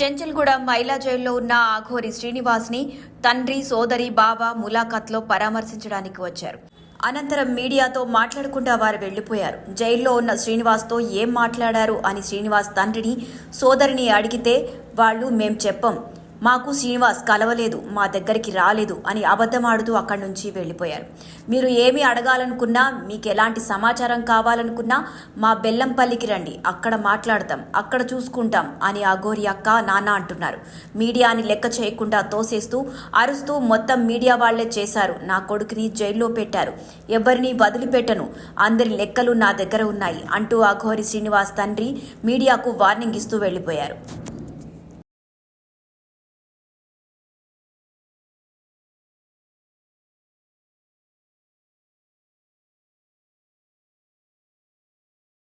చెంచల్గూడ మహిళా జైల్లో ఉన్న ఆఘోరి శ్రీనివాస్ని తండ్రి సోదరి బావ ములాఖత్లో పరామర్శించడానికి వచ్చారు. అనంతరం మీడియాతో మాట్లాడకుండా వారు వెళ్ళిపోయారు జైల్లో ఉన్న శ్రీనివాస్తో ఏం మాట్లాడారు అని శ్రీనివాస్ తండ్రిని సోదరిని అడిగితే వాళ్ళు మేం చెప్పం. మాకు శ్రీనివాస్ కలవలేదు మా దగ్గరికి రాలేదు అని అబద్ధమాడుతూ అక్కడి నుంచి వెళ్ళిపోయారు. మీరు ఏమి అడగాలనుకున్నా మీకు ఎలాంటి సమాచారం కావాలనుకున్నా మా బెల్లంపల్లికి రండి అక్కడ మాట్లాడతాం అక్కడ చూసుకుంటాం అని అఘోరి అక్క నాన్న అంటున్నారు. మీడియాని లెక్క చేయకుండా తోసేస్తూ అరుస్తూ మొత్తం మీడియా వాళ్ళే చేశారు. నా కొడుకుని జైల్లో పెట్టారు. ఎవరిని వదిలిపెట్టను. అందరి లెక్కలు నా దగ్గర ఉన్నాయి అంటూ అఘోరి శ్రీనివాస్ తండ్రి మీడియాకు వార్నింగ్ ఇస్తూ వెళ్ళిపోయారు.